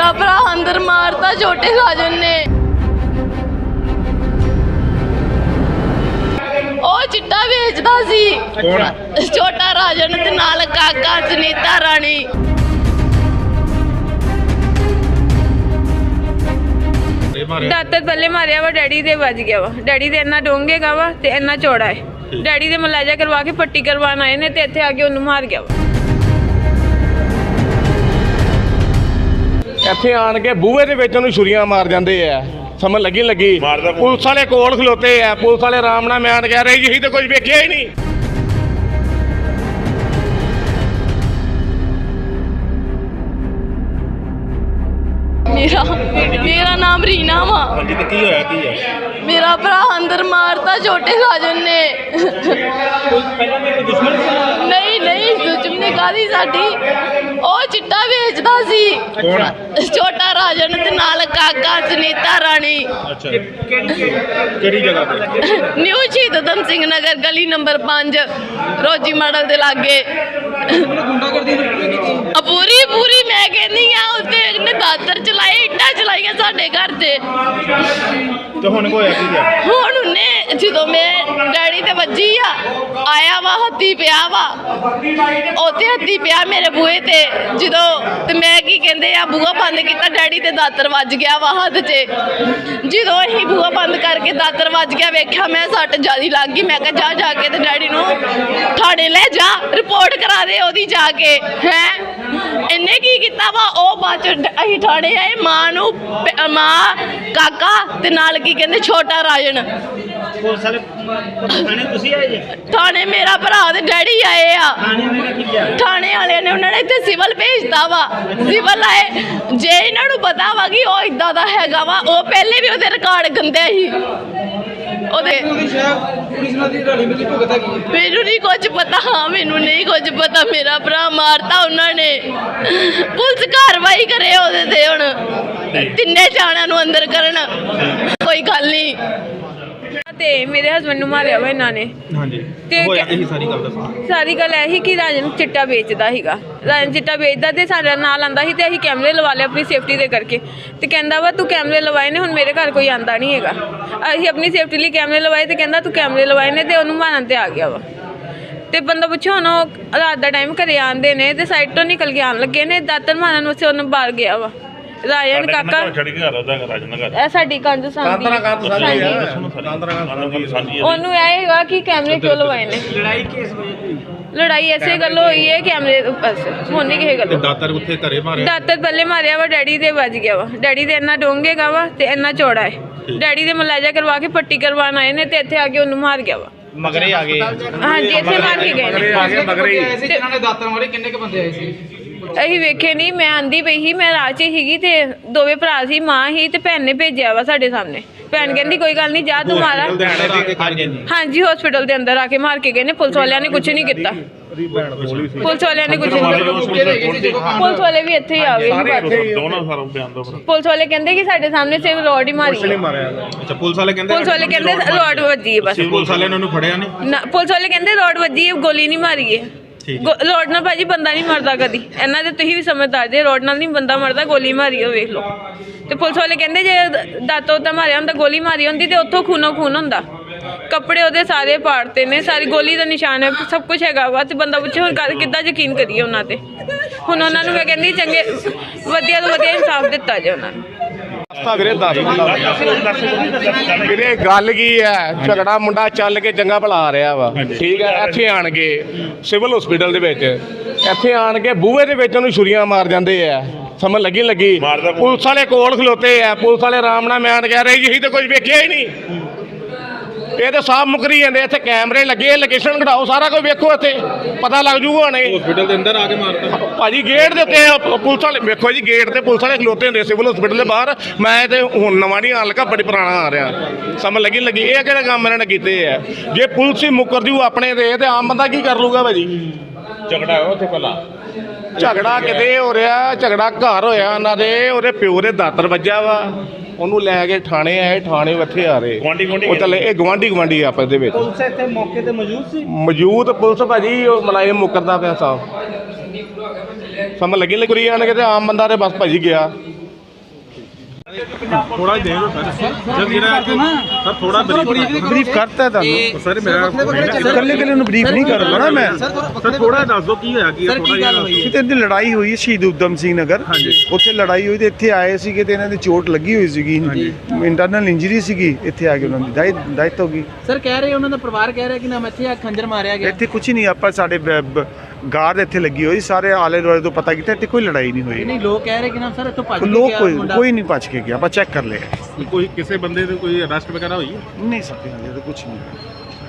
ਮੇਰਾ ਭਰਾ ਅੰਦਰ ਮਾਰਤਾ ਛੋਟੇ ਰਾਜਨ ਨੇ ਉਹ ਚਿੱਟਾ ਵੇਚਦਾ ਸੀ। ਛੋਟਾ ਰਾਜਨ ਤੇ ਨਾਲ ਕਾਕਾ ਸੁਨੀਤਾ ਰਾਣੀ। ਦਾਤਰ ਪੱਲੇ ਮਾਰਿਆ ਵਾ ਡੈਡੀ ਦੇ ਵੱਜ ਗਿਆ ਵਾ। ਡੈਡੀ ਦੇ ਇੰਨਾ ਡੋਂਗੇਗਾ ਵਾ ਤੇ ਇੰਨਾ ਚੌੜਾ ਹੈ। ਡੈਡੀ ਦੇ ਮਲਾਜਾ ਕਰਵਾ ਕੇ ਪੱਟੀ ਕਰਵਾਉਣ ਆਏ ਨੇ ਤੇ ਇੱਥੇ ਆ ਕੇ ਉਹਨੂੰ ਮਾਰ ਗਿਆ ਵਾ। ਇੱਥੇ ਆਣ ਕੇ ਬੂਹੇ ਦੇ ਵਿੱਚ ਉਹਨੂੰ ਛੁਰੀਆਂ ਮਾਰ ਜਾਂਦੇ ਆ। ਸਮਝ ਲੱਗੀ ਲੱਗੀ? ਮਾਰਦਾ ਕੌਣ? ਪੁਲਿਸ ਵਾਲੇ ਕੋਲ ਖਲੋਤੇ ਆ। ਪੁਲਿਸ ਵਾਲੇ ਆਰਾਮ ਨਾਲ ਮਿਆਨ ਕਹਿ ਰਹੇ ਜੀ ਅਸੀਂ ਤਾਂ ਕੁਝ ਵੇਖਿਆ ਹੀ ਨਹੀਂ। ਮੇਰਾ ਮੇਰਾ ਨਾਮ ਰੀਨਾ ਵਾ। ਹਾਂਜੀ ਤੇ ਕੀ ਹੋਇਆ ਕੀ ਹੈ? ਮੇਰਾ ਭਰਾ ਅੰਦਰ ਮਾਰਤਾ ਛੋਟੇ ਰਾਜਨ ਨੇ। ਨਹੀਂ ਨਹੀਂ ਦੁਸ਼ਮਣੀ ਕਾਦੀ ਸਾਡੀ? ਕੌਣ ਛੋਟਾ ਰਾਜਨ ਤੇ ਨਾਲ ਕਾਕਾ ਸੁਨੀਤਾ ਰਾਣੀ। ਅੱਛਾ। ਕਿਹੜੀ ਜਗ੍ਹਾ ਤੇ? ਨਿਊ ਸ਼ਹੀਦ ਊਧਮ ਸਿੰਘ ਨਗਰ ਗਲੀ ਨੰਬਰ 5 ਰੋਜੀ ਮਾਡਲ ਦੇ ਲਾਗੇ। ਪੂਰੀ ਪੂਰੀ ਮੈਂ ਕਹਿੰਦੀ ਆ ਉੱਤੇ ਇਹਨੇ ਦਾਤਰ ਚਲਾਈਆਂ ਸਾਡੇ ਘਰ ਤੇ। ਤੇ ਹੁਣ ਕੀ ਹੋਇਆ ਕੀ ਹੈ ਹੁਣ ਉਹਨੇ ਜਦੋਂ ਮੈਂ ਡੈਡੀ ਤੇ ਵੱਜੀ ਆ ਆਇਆ ਵਾ ਹੱਥੀ ਪਿਆ ਵਾ। ਉੱਥੇ ਹੱਥੀ ਪਿਆ ਮੇਰੇ ਬੂਹੇ ਤੇ। ਜਦੋਂ ਤੇ ਮੈਂ ਕੀ ਕਹਿੰਦੇ ਆ ਬੂਹਾ ਬੰਦ ਕੀਤਾ ਡੈਡੀ ਤੇ ਦਾਤਰ ਵੱਜ ਗਿਆ ਵਾ ਹੱਥ 'ਚ। ਜਦੋਂ ਅਸੀਂ ਬੂਹਾ ਬੰਦ ਕਰਕੇ ਦਾਤਰ ਵੱਜ ਗਿਆ ਵੇਖਿਆ ਮੈਂ ਸੱਟ ਜਿਆਦੀ ਲੱਗ ਗਈ। ਮੈਂ ਕਿਹਾ ਜਾ ਜਾ ਕੇ ਤੇ ਡੈਡੀ ਨੂੰ ਥਾਣੇ ਲੈ ਜਾ ਰਿਪੋਰਟ ਕਰਾ ਦੇ ਉਹਦੀ ਜਾ ਕੇ। ਹੈ? ਇਹਨੇ ਕੀ ਕੀਤਾ ਵਾ? ਉਹ ਬਾਅਦ ਚ ਅਸੀਂ ਥਾਣੇ ਆਏ ਮਾਂ ਨੂੰ ਪ- ਮਾਂ ਕਾਕਾ ਤੇ ਨਾਲ ਕੀ ਕਹਿੰਦੇ ਛੋਟਾ ਰਾਜਨ। ਪੁਲਿਸ ਵਾਲੇ ਥਾਣੇ ਤੁਸੀਂ ਆਏ ਜੇ? ਥਾਣੇ ਮੇਰਾ ਭਰਾ ਤੇ ਡੈਡੀ ਆਏ ਆ। ਥਾਣੇ ਕੀ ਕਿਹਾ? ਥਾਣੇ ਵਾਲਿਆਂ ਨੇ ਉਹਨਾਂ ਨੇ ਇੱਥੇ ਸਿਵਲ ਭੇਜਤਾ ਵਾ। ਸਿਵਲ ਆਏ ਜੇ ਇਹਨਾਂ ਨੂੰ ਪਤਾ ਵਾ ਕਿ ਉਹ ਇਦਾਂ ਦਾ ਹੈਗਾ ਵਾ ਉਹ ਪਹਿਲੇ ਵੀ ਉਹਦੇ ਰਿਕਾਰਡ ਗੰਦੇ ਸੀ। ਉਹਦੇ ਮੈਨੂੰ ਨਹੀਂ ਕੁਝ ਪਤਾ ਹਾਂ ਮੈਨੂੰ ਨਹੀਂ ਕੁਝ ਪਤਾ ਮੇਰਾ ਭਰਾ ਮਾਰਤਾ ਉਹਨਾਂ ਨੇ। ਪੁਲਿਸ ਕਾਰਵਾਈ ਕਰੇ ਉਹਦੇ ਤੇ ਹੁਣ। ਤਿੰਨੇ ਜਾਣਿਆਂ ਨੂੰ ਅੰਦਰ ਕਰਨ। ਕੋਈ ਗੱਲ ਨਹੀਂ। ਤੇ ਮੇਰੇ ਹਸਬੰਡ ਨੂੰ ਮਾਰਿਆ ਵਾ ਇਹਨਾਂ ਨੇ। ਹਾਂਜੀ। ਤੇ ਹੋਇਆ ਕੀ ਸਾਰੀ ਗੱਲ ਦੱਸੋ। ਸਾਰੀ ਗੱਲ ਇਹ ਕਿ ਰਾਜਨ ਚਿੱਟਾ ਵੇਚਦਾ ਸੀਗਾ। ਰਾਜਨ ਚਿੱਟਾ ਵੇਚਦਾ ਤੇ ਸਾਡੇ ਨਾਲ ਆਂਦਾ ਸੀ ਤੇ ਅਸੀਂ ਕੈਮਰੇ ਲਵਾ ਲਏ ਆਪਣੀ ਸੇਫਟੀ ਦੇ ਕਰਕੇ। ਤੇ ਕਹਿੰਦਾ ਵਾ ਤੂੰ ਕੈਮਰੇ ਲਵਾਏ ਨੇ ਹੁਣ ਮੇਰੇ ਘਰ ਕੋਈ ਆਂਦਾ ਨਹੀਂ ਹੈਗਾ। ਅਸੀਂ ਆਪਣੀ ਸੇਫਟੀ ਲਈ ਕੈਮਰੇ ਲਵਾਏ ਤੇ ਕਹਿੰਦਾ ਤੂੰ ਕੈਮਰੇ ਲਵਾਏ ਨੇ ਤੇ ਉਹਨੂੰ ਮਾਰਨ ਤੇ ਆ ਗਿਆ ਵਾ। ਤੇ ਬੰਦਾ ਪੁੱਛੋ ਹੁਣ ਉਹ ਰਾਤ ਦਾ ਟਾਈਮ ਘਰੇ ਆਂਦੇ ਨੇ ਤੇ ਸਾਈਡ ਤੋਂ ਨਿਕਲ ਕੇ ਆਣ ਲੱਗੇ ਨੇ? ਦਾਤਰ ਮਾਰਨ ਵਾਸਤੇ ਉਹਨੂੰ ਬਾਹਰ ਗਿਆ ਵਾ। ਰਾਜਨ ਕਾਕਾ। ਛੱਡ ਕੇ ਘਰ ਉਹਦਾ ਰਾਜਨ ਦਾ ਘਰ। ਇਹ ਸਾਡੀ ਕੰਧ ਸਾਂਭੀ। ਕਾਂਤਰਾ ਕਾਂਤ ਸਾਂਝੀ ਆ ਕਾਂਦਰਾ ਕਾਂਦਰਾ ਸਾਂਝੀ ਹੈ। ਉਹਨੂੰ ਇਹ ਹੈਗਾ ਕਿ ਕੈਮਰੇ ਕਿਉਂ ਲਵਾਏ ਨੇ। ਲੜਾਈ ਕਿਸ ਵਜ੍ਹਾ ਹੋਈ? ਲੜਾਈ ਐਸੇ ਗੱਲ ਹੋਈ ਹੈ ਕੈਮਰੇ ਬਸ ਹੁਣ ਤੇ ਗੱਲ। ਦਾਤਰ ਉੱਥੇ ਘਰੇ ਮਾਰਿਆ? ਦਾਤਰ ਪੱਲੇ ਮਾਰਿਆ ਵਾ ਡੈਡੀ ਦੇ ਵੱਜ ਗਿਆ ਵਾ। ਡੈਡੀ ਦੇ ਇੰਨਾ ਡੋਂਗੇਗਾ ਵਾ ਤੇ ਇੰਨਾ ਚੌੜਾ ਹੈ। ਡੈਡੀ ਦੇ ਮਲਾਜਾ ਕਰਵਾ ਕੇ ਪੱਟੀ ਕਰਵਾਉਣ ਆਏ ਨੇ ਤੇ ਇੱਥੇ ਆ ਕੇ ਉਹਨੂੰ ਮਾਰ ਗਿਆ ਵਾ। ਮਗਰੇ ਆ ਗਏ। ਹਾਂਜੀ ਇੱਥੇ ਮਾਰ ਕੇ ਗਏ ਨੇ। ਆ ਗਏ ਮਗਰੇ ਹੀ। ਤੇ ਅਸੀਂ ਵੇਖੇ ਨਹੀਂ ਮੈਂ ਆਂਦੀ ਪਈ ਸੀ ਮੈਂ ਰਾਹ 'ਚ ਸੀਗੀ ਤੇ ਦੋਵੇਂ ਭਰਾ ਸੀ ਮਾਂ ਹੀ ਤੇ ਭੈਣ ਨੇ ਭੇਜਿਆ ਵਾ ਸਾਡੇ ਸਾਹਮਣੇ। ਭੈਣ ਕਹਿੰਦੀ ਕੋਈ ਗੱਲ ਨਹੀਂ ਜਾ ਤੂੰ ਮਾਰਾ ਹਾਂਜੀ ਹਾਂਜੀ। ਹਸਪੀਟਲ ਦੇ ਅੰਦਰ ਆ ਕੇ ਮਾਰ ਕੇ ਗਏ ਨੇ ਪੁਲਿਸ ਵਾਲਿਆਂ ਨੇ ਕੁਝ ਨਹੀਂ ਕੀਤਾ। ਪੁਲਿਸ ਵਾਲਿਆਂ ਨੇ ਕੁਝ ਨਹੀਂ ਕੀਤਾ। ਪੁਲਿਸ ਵਾਲੇ ਵੀ ਇੱਥੇ ਹੀ ਆ ਗਏ। ਦੋਨੋਂ ਸਾਰਾ ਬਿਆਨ ਦੋ ਪੁਲਿਸ ਵਾਲੇ ਕਹਿੰਦੇ ਕਿ ਸਾਡੇ ਸਾਹਮਣੇ ਸਿਰ ਰੋਡ ਹੀ ਮਾਰੀ। ਅੱਛਾ ਪੁਲਿਸ ਵਾਲੇ ਕਹਿੰਦੇ ਪੁਲਿਸ ਵਾਲੇ ਕਹਿੰਦੇ ਰੋਡ ਵੱਜੀ ਹੈ ਬਸ। ਪੁਲਿਸ ਵਾਲਿਆਂ ਨੇ ਉਹਨੂੰ ਫੜਿਆ ਨਹੀਂ ਪੁਲਿਸ ਵਾਲੇ ਕਹਿੰਦੇ ਰੋਡ ਵੱਜੀ ਹੈ ਗੋਲੀ ਨਹੀਂ ਮਾਰੀ ਹੈ ਠੀਕ ਗੋ- ਰੋਡ ਨਾਲ ਭਾਜੀ ਬੰਦਾ ਨਹੀਂ ਮਰਦਾ ਕਦੀ। ਇਹਨਾਂ ਦੇ ਤੁਸੀਂ ਵੀ ਸਮਝਦਾਰ ਜੇ ਰੋਡ ਨਾਲ ਨਹੀਂ ਬੰਦਾ ਮਰਦਾ, ਗੋਲੀ ਮਾਰੀ ਉਹ ਵੇਖ ਲਓ। ਤੇ ਪੁਲਿਸ ਵਾਲੇ ਕਹਿੰਦੇ ਜੇ ਦ- ਦਾਤੋਂ ਤਾਂ ਮਾਰਿਆ ਹੁੰਦਾ, ਗੋਲੀ ਮਾਰੀ ਹੁੰਦੀ ਤੇ ਉੱਥੋਂ ਖੂਨੋ ਖੂਨ ਹੁੰਦਾ। ਕੱਪੜੇ ਉਹਦੇ ਸਾਰੇ ਪਾੜਤੇ ਨੇ, ਸਾਰੀ ਗੋਲੀ ਦਾ ਨਿਸ਼ਾਨ ਹੈ, ਸਭ ਕੁਝ ਹੈਗਾ ਵਾ ਤੇ ਬੰਦਾ ਪੁੱਛੇ, ਹੁਣ ਕਰ- ਕਿੱਦਾਂ ਯਕੀਨ ਕਰੀਏ ਉਹਨਾਂ ਤੇ? ਹੁਣ ਉਹਨਾਂ ਨੂੰ ਮੈਂ ਕਹਿੰਦੀ, ਚੰਗੇ, ਵਧੀਆ ਤੋਂ ਵਧੀਆ ਇਨਸਾਫ ਦਿੱਤਾ ਜੇ ਉਹਨਾਂ ਨੂੰ। ਰਸਤਾ ਵੀਰੇ ਦੱਸ ਵੀਰੇ ਗੱਲ ਕੀ ਹੈ? ਝਗੜਾ ਮੁੰਡਾ ਚੱਲ ਕੇ ਚੰਗਾ ਭਲਾ ਆ ਰਿਹਾ ਵਾ। ਠੀਕ ਹੈ ਇੱਥੇ ਆਣ ਕੇ ਸਿਵਲ ਹਸਪੀਟਲ ਦੇ ਵਿੱਚ ਇੱਥੇ ਆਣ ਕੇ ਬੂਹੇ ਦੇ ਵਿੱਚ ਉਹਨੂੰ ਛੁਰੀਆਂ ਮਾਰ ਜਾਂਦੇ ਆ। ਸਮਝ ਲੱਗੀ ਲੱਗੀ? ਪੁਲਿਸ ਵਾਲੇ ਕੋਲ ਖਲੋਤੇ ਆ। ਪੁਲਿਸ ਵਾਲੇ ਆਰਾਮ ਨਾਲ ਮਿਆਨ ਕਹਿ ਰਹੇ ਜੀ ਅਸੀਂ ਤਾਂ ਕੁਝ ਵੇਖਿਆ ਹੀ ਨਹੀਂ। ਇਹ ਤਾਂ ਸਾਫ਼ ਮੁਕਰੀ ਜਾਂਦੇ ਇੱਥੇ ਕੈਮਰੇ ਲੱਗੇ ਲੋਕੇਸ਼ਨ ਘਟਾਓ ਸਾਰਾ ਕੁਝ ਵੇਖੋ ਇੱਥੇ। ਪਤਾ ਲੱਗ ਜੂਗਾ ਹੁਣੇ ਹਸਪੀਟਲ ਦੇ ਅੰਦਰ ਆ ਕੇ ਮਾਰਤਾ। ਭਾਜੀ ਗੇਟ ਦੇ ਉੱਤੇ ਪੁਲਿਸ ਵਾਲੇ ਵੇਖੋ ਜੀ ਗੇਟ ਤੇ ਪੁਲਿਸ ਵਾਲੇ ਖਲੋਤੇ ਹੁੰਦੇ ਸਿਵਲ ਹਸਪੀਟਲ ਦੇ ਬਾਹਰ। ਮੈਂ ਤੇ ਹੁਣ ਨਵਾਂ ਨਹੀਂ ਆਣ ਲੱਗਾ ਬੜੀ ਪੁਰਾਣਾ ਆ ਰਿਹਾ। ਸਮਝ ਲੱਗੀ ਲੱਗੀ ਇਹ ਕਿਹੜੇ ਕੰਮ ਇਹਨਾਂ ਨੇ ਕੀਤੇ ਆ? ਜੇ ਪੁਲਿਸ ਹੀ ਮੁੱਕਰ ਜੂ ਆਪਣੇ ਤੇ ਤੇ ਆਮ ਬੰਦਾ ਕੀ ਕਰ ਲੂਗਾ ਭਾਜੀ? ਝਗੜਾ ਹੋਇਆ ਉੱਥੇ ਪਹਿਲਾਂ ਝਗੜਾ ਕਿਤੇ ਹੋ ਰਿਹਾ ਝਗੜਾ ਘਰ ਹੋਇਆ ਉਹਨਾਂ ਦੇ ਉਹਦੇ ਪਿਓ ਦੇ ਦਾਤਰ ਵੱਜਾ ਵਾ। ਉਹਨੂੰ ਲੈ ਕੇ ਥਾਣੇ ਆਏ ਥਾਣੇ ਉੱਥੇ ਆ ਰਹੇ। ਗੁਆਂਢੀ- ਗੁਆਂਢੀ ਉਹ ਚੱਲੇ ਇਹ ਗਵਾਂਢੀ ਗਵਾਂਢੀ ਆਪਸ ਦੇ ਵਿੱਚ। ਪੁਲਿਸ ਇੱਥੇ ਮੌਕੇ ਤੇ ਮੌਜੂਦ ਸੀ? ਮੌਜੂਦ ਪੁਲਿਸ ਭਾਜੀ ਉਹ ਮਲਾਇਮ ਮੁਕਰਦਾ ਪਿਆ ਸਾਹਿਬ ਸਮਝ ਲੱਗੀ ਲੱਗੀ ਆਣ ਕੇ ਤੇ ਆਮ ਬੰਦਾ ਤੇ ਬਸ ਭਾਜੀ ਗਿਆ। ਥੋੜਾ ਦੇ ਦਿਓ ਸਰ। ਸਰ ਜਿਹੜਾ ਸਰ ਥੋੜਾ ਬਰੀਫ ਬਰੀਫ ਕਰਤਾ ਤੁਹਾਨੂੰ। ਸਰ ਮੈਂ ਇਕੱਲੇ ਇਕੱਲੇ ਨੂੰ ਬਰੀਫ ਨਹੀਂ ਕਰਦਾ ਨਾ ਮੈਂ। ਸਰ ਥੋੜਾ ਦੱਸ ਦਿਓ ਕੀ ਹੋਇਆ ਕੀ ਹੈ ਥੋੜਾ ਜਿਹਾ ਕਿਤੇ ਇਹਦੀ ਲੜਾਈ ਹੋਈ ਹੈ ਸ਼ਹੀਦ ਉਦਮ ਸਿੰਘ ਨਗਰ? ਉੱਥੇ ਲੜਾਈ ਹੋਈ ਤੇ ਇੱਥੇ ਆਏ ਸੀਗੇ ਤੇ ਇਹਨਾਂ ਦੀ ਚੋਟ ਲੱਗੀ ਹੋਈ ਸੀਗੀ ਇੰਟਰਨਲ ਇੰਜਰੀ ਸੀਗੀ ਇੱਥੇ ਆ ਕੇ ਉਹਨਾਂ ਦੀ। ਡੈਥ ਹੋ ਗਈ। ਸਰ ਕਹਿ ਰਹੇ ਉਹਨਾਂ ਦਾ ਪਰਿਵਾਰ ਕਹਿ ਰਿਹਾ ਕਿ ਨਾ ਇੱਥੇ ਆ ਖੰਜਰ ਮਾਰਿਆ ਗਿਆ। ਇੱਥੇ ਕੁਝ ਨਹੀਂ ਆਪਾਂ ਸਾਡੇ ਗਾਰਡ ਇੱਥੇ ਲੱਗੀ ਹੋਈ ਸਾਰੇ ਆਲੇ ਦੁਆਲੇ ਤੋਂ ਪਤਾ ਕੀਤਾ ਇੱਥੇ ਕੋਈ ਲੜਾਈ ਨਹੀਂ ਹੋਈ। ਨਹੀਂ ਲੋਕ ਕਹਿ ਰਹੇ ਕਿ ਨਾ ਸਰ ਇੱਥੋਂ ਭੱਜ ਕੇ ਲੋਕ ਗਿਆ ਕੋਈ ਮੁੰਡਾ। ਕੋਈ ਨਹੀਂ ਭੱਜ ਕੇ ਗਿਆ ਆਪਾਂ ਚੈੱਕ ਕਰ ਲਿਆ। ਕੋਈ ਕਿਸੇ ਬੰਦੇ ਦੇ ਕੋਈ ਅਰੈਸਟ ਵਗੈਰਾ ਹੋਈ ਨਹੀਂ ਸਕਦੇ ਹਾਲੇ ਤਾਂ ਕੁਝ ਨਹੀਂ।